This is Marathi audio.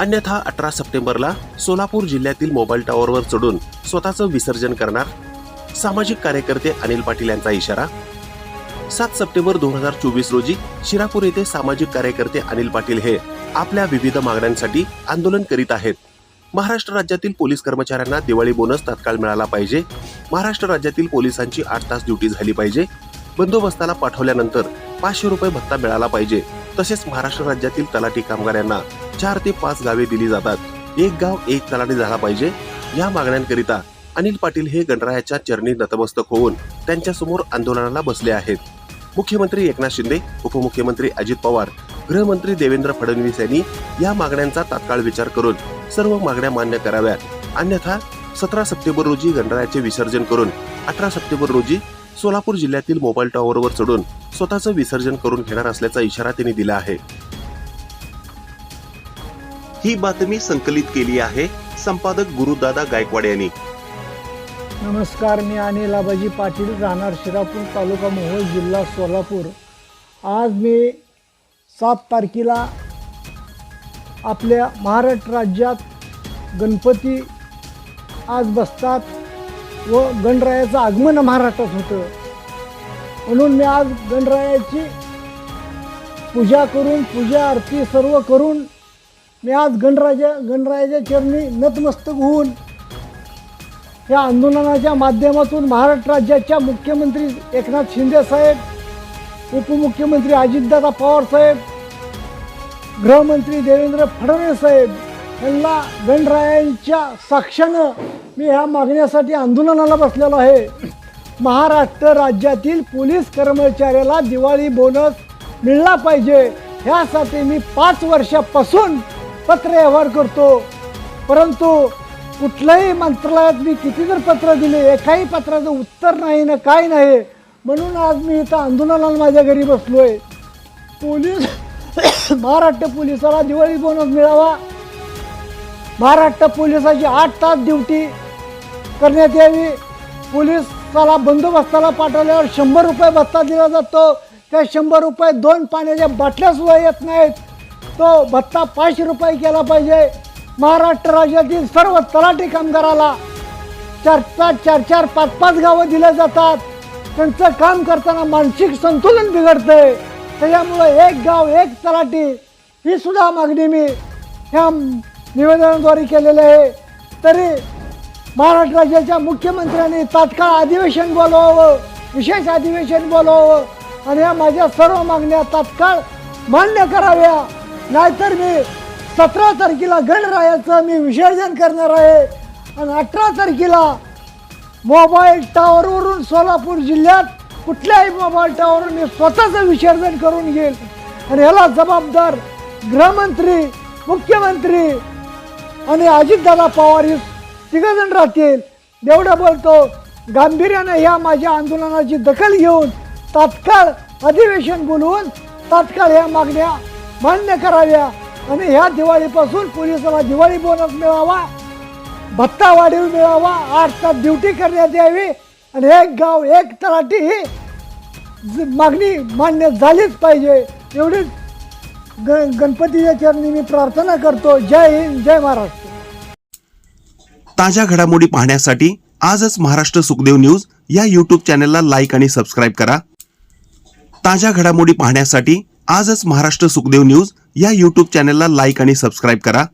अन्यथा अठरा सप्टेंबरला सोलापूर जिल्ह्यातील मोबाईल टॉवरवर चढून स्वतःचं विसर्जन करणार सामाजिक कार्यकर्ते अनिल पाटील यांचा इशारा. सात सप्टेंबर दोन हजार चोवीस रोजी शिरापूर येथे सामाजिक कार्यकर्ते अनिल पाटील हे आपल्या विविध मागण्यांसाठी आंदोलन करीत आहेत. महाराष्ट्र राज्यातील पोलीस कर्मचाऱ्यांना दिवाळी बोनस तात्काळ मिळाला पाहिजे. महाराष्ट्र राज्यातील पोलिसांची आठ तास ड्युटी झाली पाहिजे. बंदोबस्ताला पाठवल्यानंतर पाचशे रुपये भत्ता मिळाला पाहिजे. तसेच महाराष्ट्र राज्यातील तलाठी कामगारांना चार ते पाच गावे दिली जातात. एक गाव एक तलाने झाला पाहिजे. या मागण्यांकरिता अनिल पाटील हे गणरायाच्या चरणी नतमस्तक होऊन त्यांच्यासमोर आंदोलनाला बसले आहेत. मुख्यमंत्री एकनाथ शिंदे उपमुख्यमंत्री अजित पवार गृहमंत्री देवेंद्र फडणवीस यांनी या मागण्यांचा तात्काळ विचार करून सर्व मागण्या मान्य कराव्यात. अन्यथा सतरा सप्टेंबर रोजी गणरायाचे विसर्जन करून अठरा सप्टेंबर रोजी सोलापूर जिल्ह्यातील मोबाईल टॉवरवर चढून स्वतःचं विसर्जन करून घेणार असल्याचा इशारा त्यांनी दिला आहे. ही बातमी संकलित केली आहे संपादक गुरुदादा गायकवाड यांनी. नमस्कार मी अनिल आबाजी पाटील राहणार शिरापूर तालुका मोहोळ जिल्हा सोलापूर. आज मी सात तारखेला आपल्या महाराष्ट्र राज्यात गणपती आज बसतात व गणरायाचं आगमन महाराष्ट्रात होतं. म्हणून मी आज गणरायाची पूजा करून पूजा आरती सर्व करून मी आज गणराजा गणरायाच्या चरणी नतमस्तक होऊन या आंदोलनाच्या माध्यमातून महाराष्ट्र राज्याच्या मुख्यमंत्री एकनाथ शिंदे साहेब उपमुख्यमंत्री अजितदादा पवार साहेब गृहमंत्री देवेंद्र फडणवीस साहेब यांना गणरायांच्या साक्षानं मी ह्या मागण्यासाठी आंदोलनाला बसलेलो आहे. महाराष्ट्र राज्यातील पोलीस कर्मचाऱ्याला दिवाळी बोनस मिळला पाहिजे. ह्यासाठी मी पाच वर्षापासून पत्रव्यवहार करतो. परंतु कुठल्याही मंत्रालयात मी किती जर पत्र दिले एकाही पत्राचं उत्तर नाही ना काय नाही म्हणून आज मी इथं आंदोलनाला माझ्या घरी बसलो आहे पोलीस महाराष्ट्र पोलिसाला दिवाळी बोनस मिळावा. महाराष्ट्र पोलिसाची आठ तास ड्युटी करण्यात यावी. पोलिसाला बंदोबस्ताला पाठवल्यावर शंभर रुपये भत्ता दिला जातो. त्या शंभर रुपये दोन पाण्याच्या बाटल्यासुद्धा येत नाहीत. तो भत्ता पाचशे रुपये केला पाहिजे. महाराष्ट्र राज्यातील सर्व तलाठी कामगाराला चार चार चार चार पाच पाच गावं दिल्या जातात. त्यांचं काम करताना मानसिक संतुलन बिघडतंय त्याच्यामुळं एक गाव एक तलाठी ही सुद्धा मागणी मी ह्या निवेदनाद्वारे केलेली आहे. तरी महाराष्ट्र राज्याच्या मुख्यमंत्र्यांनी तात्काळ अधिवेशन बोलवावं विशेष अधिवेशन बोलवावं आणि या माझ्या सर्व मागण्या तात्काळ मान्य कराव्या. नाहीतर मी सतरा तारखेला गणरायाचं मी विसर्जन करणार आहे. आणि अठरा तारखेला मोबाईल टॉवरवरून सोलापूर जिल्ह्यात कुठल्याही मोबाईल टॉवरवरून मी स्वतःचं विसर्जन करून घेईल. आणि याला जबाबदार गृहमंत्री मुख्यमंत्री आणि अजितदादा पवार हे तिघजण राहतील. एवढं बोलतो गांभीर्यानं ह्या माझ्या आंदोलनाची दखल घेऊन तात्काळ अधिवेशन बोलवून तात्काळ ह्या मागण्या मान्य कराव्या. आणि ह्या दिवाळीपासून पोलिसाला दिवाळी बोनस मिळावा. भत्ता वाढीव मिळावा. आठ तास ड्युटी करण्यात यावी. आणि एक गाव एक तलाठी ही मागणी मान्य झालीच पाहिजे. एवढीच ग गणपतीच्या चरणी मी प्रार्थना करतो. जय हिंद जय महाराष्ट्र. ताज्या घडामोडी पाहण्यासाठी आजच महाराष्ट्र सुखदेव न्यूज या यूट्यूब चॅनलला लाईक आणि सबस्क्राईब करा. ताज्या घडामोडी पाहण्यासाठी आजच महाराष्ट्र सुखदेव न्यूज या यूट्यूब चॅनलला लाईक आणि सबस्क्राईब करा.